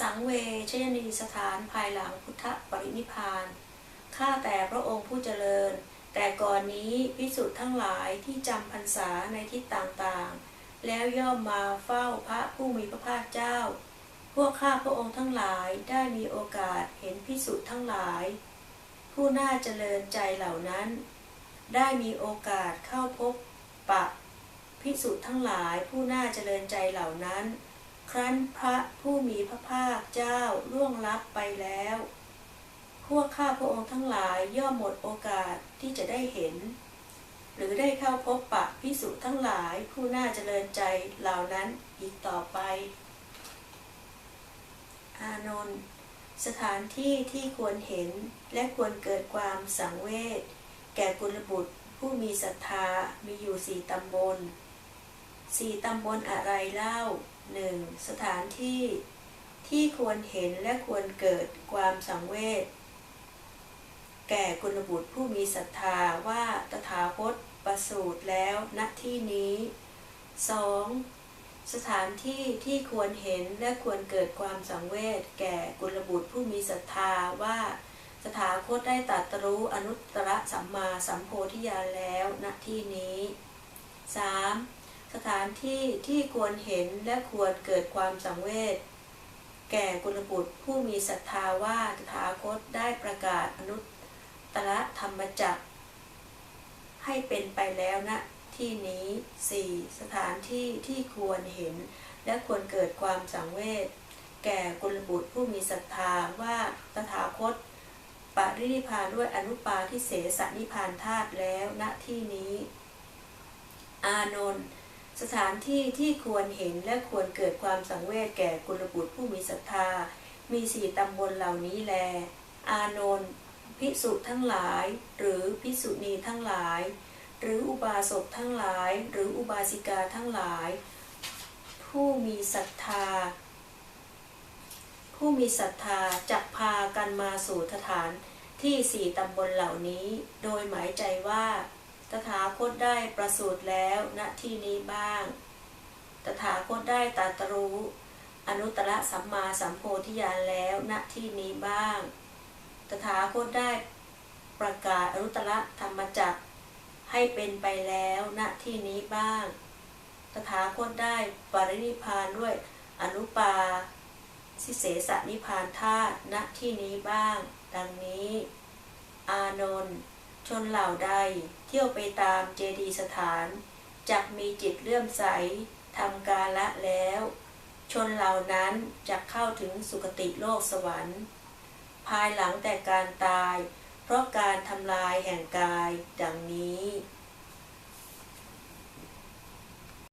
สังเวชยนีสถานภายหลังพุทธปรินิพาน ข้าแต่พระองค์ผู้เจริญ แต่ก่อนนี้พิสุทธ์ทั้งหลายที่จำพรรษาในทิศต่างๆ แล้วย่อมมาเฝ้าพระผู้มีพระภาคเจ้า พวกข้าพระองค์ทั้งหลายได้มีโอกาสเห็นพิสุทธ์ทั้งหลาย ผู้น่าเจริญใจเหล่านั้น ได้มีโอกาสเข้าพบปะพิสุทธ์ทั้งหลายผู้น่าเจริญใจเหล่านั้น ครั้นพระผู้มีพระภาคเจ้าล่วงลับไปแล้ว พวกข้าพระองค์ทั้งหลายย่อมหมดโอกาสที่จะได้เห็น หรือได้เข้าพบปะพิสุทั้งหลายผู้น่าเจริญใจเหล่านั้นอีกต่อไป อานนท์สถานที่ที่ควรเห็นและควรเกิดความสังเวชแก่กุลบุตรผู้มีศรัทธามีอยู่สี่ตำบล สี่ตำบลอะไรเล่าหนึ่งสถานที่ที่ควรเห็นและควรเกิดความสังเวชแก่กุลบุตรผู้มีศรัทธาว่าตถาคตประสูติแล้วณที่นี้ 2. สถานที่ที่ควรเห็นและควรเกิดความสังเวชแก่กุลบุตรผู้มีศรัทธาว่าตถาคตได้ตรัสรู้อนุตตรสัมมาสัมโพธิญาณแล้วณที่นี้ 3. สถานที่ที่ควรเห็นและควรเกิดความสังเวชแก่กุลบุตรผู้มีศรัทธาว่าตถาคตได้ประกาศอนุตตรธรรมจักรให้เป็นไปแล้วณที่นี้ 4. สถานที่ที่ควรเห็น และควรเกิดความสังเวชแก่กุลบุตรผู้มีศรัทธาว่าตถาคตปรินิพานด้วยอนุปาทิเสสนิพานธาตุแล้วณที่นี้ อานนท์ สถานที่ที่ควรเห็นและควรเกิดความสังเวชแก่กุลบุตรผู้มีศรัทธา มีสี่ตำบลเหล่านี้แล อานนท์ภิกษุทั้งหลาย หรือภิกษุณีทั้งหลาย หรืออุบาสกทั้งหลาย หรืออุบาสิกาทั้งหลาย ผู้มีศรัทธา ผู้มีศรัทธาจักพากันมาสู่สถานที่สี่ตำบลเหล่านี้ โดยหมายใจว่า ตถาคตได้ประสูติแล้วณที่นี้บ้าง ตถาคตได้ตรัสรู้ อนุตตรสัมมาสัมโพธิญาณแล้วณที่นี้บ้าง ตถาคตได้ประกาศอนุตตรธรรมจักให้เป็นไปแล้วณที่นี้บ้าง ตถาคตได้ปรินิพานด้วยอนุปาสิเสสนิพพานธาตุณที่นี้บ้าง ดังนี้ อานนท์ ชนเหล่าใดเที่ยวไปตามเจดีย์สถานจักมีจิตเลื่อมใสทำกาละแล้ว ชนเหล่านั้นจะเข้าถึงสุคติโลกสวรรค์ ภายหลังแต่การตาย เพราะการทำลายแห่งกายดังนี้